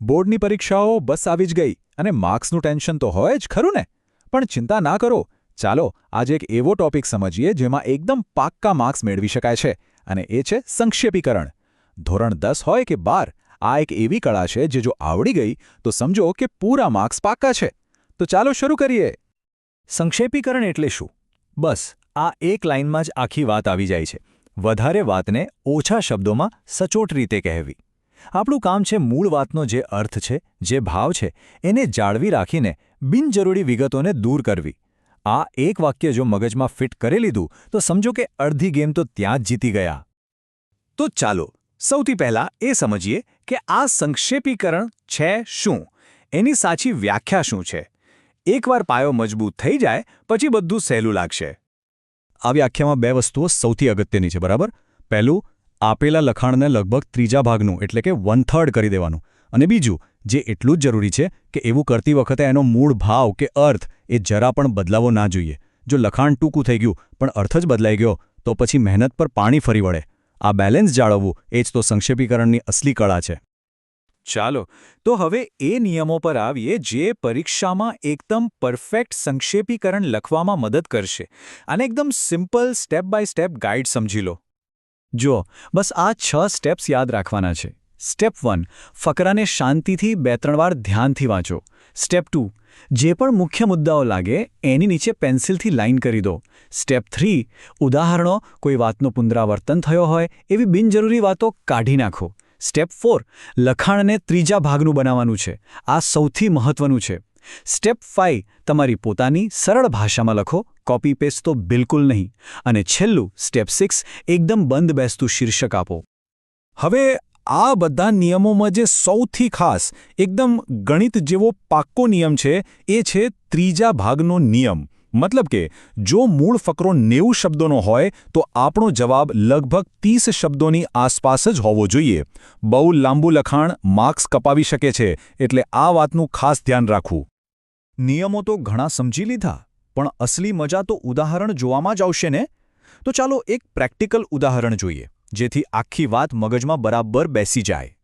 બોર્ડની પરીક્ષાઓ બસ આવી જ ગઈ અને માર્ક્સનું ટેન્શન તો હોય જ ખરું ને? પણ ચિંતા ના કરો. ચાલો, આજે એક એવો ટોપિક સમજીએ જેમાં એકદમ પાક્કા માર્ક્સ મેળવી શકાય છે અને એ છે સંક્ષેપીકરણ. ધોરણ દસ હોય કે બાર, આ એક એવી કળા છે જે જો આવડી ગઈ તો સમજો કે પૂરા માર્ક્સ પાક્કા છે. તો ચાલો શરૂ કરીએ. સંક્ષેપીકરણ એટલે શું? બસ, આ એક લાઇનમાં જ આખી વાત આવી જાય છે. વધારે વાતને ઓછા શબ્દોમાં સચોટ રીતે કહેવી. આપણું કામ છે મૂળ વાતનો જે અર્થ છે, જે ભાવ છે, એને જાળવી રાખીને બિનજરૂરી વિગતોને દૂર કરવી. આ એક વાક્ય જો મગજમાં ફિટ કરી લીધું, તો સમજો કે અડધી ગેમ તો ત્યાં જ જીતી ગયા. તો ચાલો, સૌથી પહેલા એ સમજીએ કે આ સંક્ષેપીકરણ છે શું? એની સાચી વ્યાખ્યા શું છે? એકવાર પાયો મજબૂત થઈ જાય, પછી બધું સહેલું લાગશે. આ વ્યાખ્યામાં બે વસ્તુઓ સૌથી અગત્યની છે, બરાબર? પહેલું આપેલા લખાણને લગભગ ત્રીજા ભાગનું, એટલે કે વન થર્ડ કરી દેવાનું. અને બીજું, જે એટલું જ જરૂરી છે કે એવું કરતી વખતે એનો મૂળ ભાવ કે અર્થ એ જરા પણ બદલાવો ના જોઈએ. જો લખાણ ટૂંકું થઈ ગયું, પણ અર્થ જ બદલાઈ ગયો, તો પછી મહેનત પર પાણી ફરી વળે. આ બેલેન્સ જાળવવું એ જ તો સંક્ષેપીકરણની અસલી કળા છે. ચાલો, તો હવે એ નિયમો પર આવીએ જે પરીક્ષામાં એકદમ પરફેક્ટ સંક્ષેપીકરણ લખવામાં મદદ કરશે. અને એકદમ simple step by step guide સમજી લો. જો બસ આ છ સ્ટેપ્સ યાદ રાખવાના છે. સ્ટેપ વન, ફકરાને શાંતિથી બે ત્રણ વાર ધ્યાનથી વાંચો. સ્ટેપ ટુ, જે પણ મુખ્ય મુદ્દાઓ લાગે, એની નીચે પેન્સિલથી લાઇન કરી દો. સ્ટેપ થ્રી, ઉદાહરણો, કોઈ વાતનું પુનરાવર્તન થયો હોય, એવી બિનજરૂરી વાતો કાઢી નાખો. સ્ટેપ ફોર, લખાણને ત્રીજા ભાગનું બનાવવાનું છે. આ સૌથી મહત્વનું છે. સ્ટેપ ફાઇવ તમારી પોતાની સરળ ભાષામાં લખો. કોપી પેસ્ટ તો બિલકુલ નહીં અને છેલ્લું સ્ટેપ સિક્સ એકદમ બંધ બેસતું શીર્ષક આપો. હવે આ બધા નિયમોમાં જે સૌથી ખાસ, એકદમ ગણિત જેવો પાક્કો નિયમ છે, એ છે ત્રીજા ભાગનો નિયમ. મતલબ કે, જો મૂળ ફકરો નેવું શબ્દોનો હોય, તો આપણો જવાબ લગભગ ત્રીસ શબ્દોની આસપાસ જ હોવો જોઈએ. બહુ લાંબુ લખાણ માર્ક્સ કપાવી શકે છે, એટલે આ વાતનું ખાસ ધ્યાન રાખવું. નિયમો તો ઘણા સમજી લીધા. પણ અસલી મજા તો ઉદાહરણ જોવામાં જ આવશે ને? તો ચાલો એક પ્રેક્ટિકલ ઉદાહરણ જોઈએ, જેથી આખી વાત મગજમાં બરાબર બેસી જાય.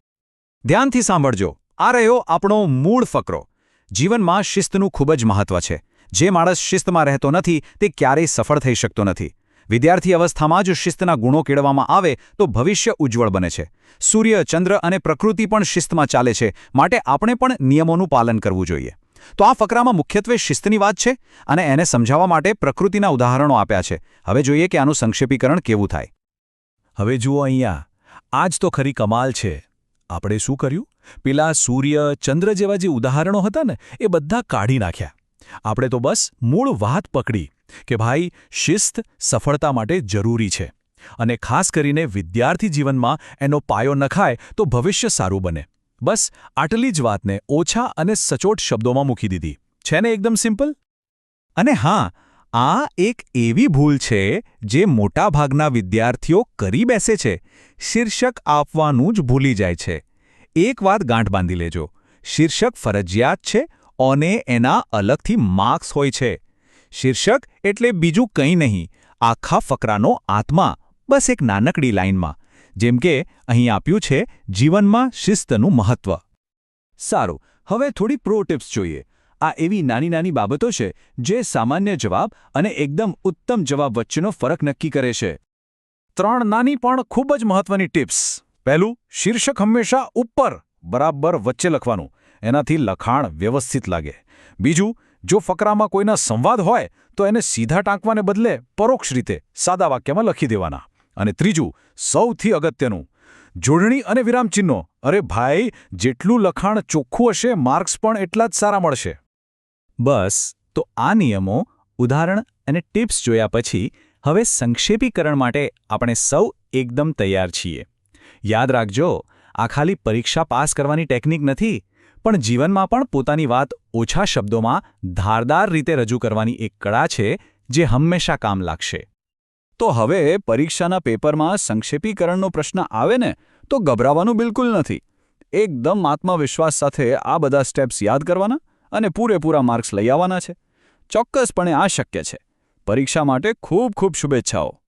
ધ્યાનથી સાંભળજો. આ રહ્યો આપણો મૂળ ફકરો. જીવનમાં શિસ્તનું ખૂબ જ મહત્વ છે. જે માણસ શિસ્તમાં રહેતો નથી, તે ક્યારેય સફળ થઈ શકતો નથી. વિદ્યાર્થી અવસ્થામાં જ શિસ્તના ગુણો કેળવામાં આવે, તો ભવિષ્ય ઉજ્જવળ બને છે. સૂર્ય, ચંદ્ર અને પ્રકૃતિ પણ શિસ્તમાં ચાલે છે. માટે આપણે પણ નિયમોનું પાલન કરવું જોઈએ. તો આ ફકરામાં મુખ્યત્વે શિસ્તની વાત છે અને એને સમજાવવા માટે પ્રકૃતિના ઉદાહરણો આપ્યા છે. હવે જોઈએ કે આનું સંક્ષેપીકરણ કેવું થાય. હવે જુઓ અહીંયા. આજ તો ખરી કમાલ છે. આપણે શું કર્યું? પેલા સૂર્ય, ચંદ્ર જેવા જે ઉદાહરણો હતા ને, એ બધા કાઢી નાખ્યા. આપણે તો બસ મૂળ વાત પકડી કે ભાઈ, શિસ્ત સફળતા માટે જરૂરી છે. અને ખાસ કરીને વિદ્યાર્થી જીવનમાં એનો પાયો નખાય તો ભવિષ્ય સારું બને. બસ, આટલી જ વાતને ઓછા અને સચોટ શબ્દોમાં મૂકી દીધી. છે ને એકદમ સિમ્પલ? અને હા, આ એક એવી ભૂલ છે જે મોટાભાગના વિદ્યાર્થીઓ કરી બેસે છે. શીર્ષક આપવાનું જ ભૂલી જાય છે. એક વાત ગાંઠ બાંધી લેજો. શીર્ષક ફરજિયાત છે અને એના અલગથી માર્ક્સ હોય છે. શીર્ષક એટલે બીજું કંઈ નહીં. આખા ફકરાનો આત્મા. બસ એક નાનકડી લાઇનમાં. જેમ કે, અહીં આપ્યું છે, જીવનમાં શિસ્તનું મહત્વ. સારું, હવે થોડી પ્રો ટિપ્સ જોઈએ. આ એવી નાની નાની બાબતો છે, જે સામાન્ય જવાબ અને એકદમ ઉત્તમ જવાબ વચ્ચેનો ફરક નક્કી કરે છે. ત્રણ નાની પણ ખૂબ જ મહત્વની ટિપ્સ. પહેલું, શીર્ષક હંમેશા ઉપર, બરાબર વચ્ચે લખવાનું. એનાથી લખાણ વ્યવસ્થિત લાગે. બીજું, જો ફકરામાં કોઈના સંવાદ હોય, તો એને સીધા ટાંકવાને બદલે પરોક્ષ રીતે, સાદા વાક્યમાં લખી દેવાના. અને ત્રીજું, સૌથી અગત્યનું, જોડણી અને વિરામચિહ્નો અરે ભાઈ, જેટલું લખાણ ચોખ્ખું હશે, માર્ક્સ પણ એટલા જ સારા મળશે. બસ, તો આ નિયમો, ઉદાહરણ અને ટિપ્સ જોયા પછી, હવે સંક્ષેપીકરણ માટે આપણે સૌ એકદમ તૈયાર છીએ. યાદ રાખજો, આ ખાલી પરીક્ષા પાસ કરવાની ટેકનિક નથી, પણ જીવનમાં પણ પોતાની વાત ઓછા શબ્દોમાં ધારદાર રીતે રજૂ કરવાની એક કળા છે, જે હંમેશા કામ લાગશે. તો હવે પરીક્ષાના પેપરમાં સંક્ષેપીકરણનો પ્રશ્ન આવે ને, તો ગભરાવાનું બિલકુલ નથી. એકદમ આત્મવિશ્વાસ સાથે આ બધા સ્ટેપ્સ યાદ કરવાના અને પૂરેપૂરા માર્ક્સ લઈ આવવાના છે. ચોક્કસપણે આ શક્ય છે. પરીક્ષા માટે ખૂબ ખૂબ શુભેચ્છાઓ.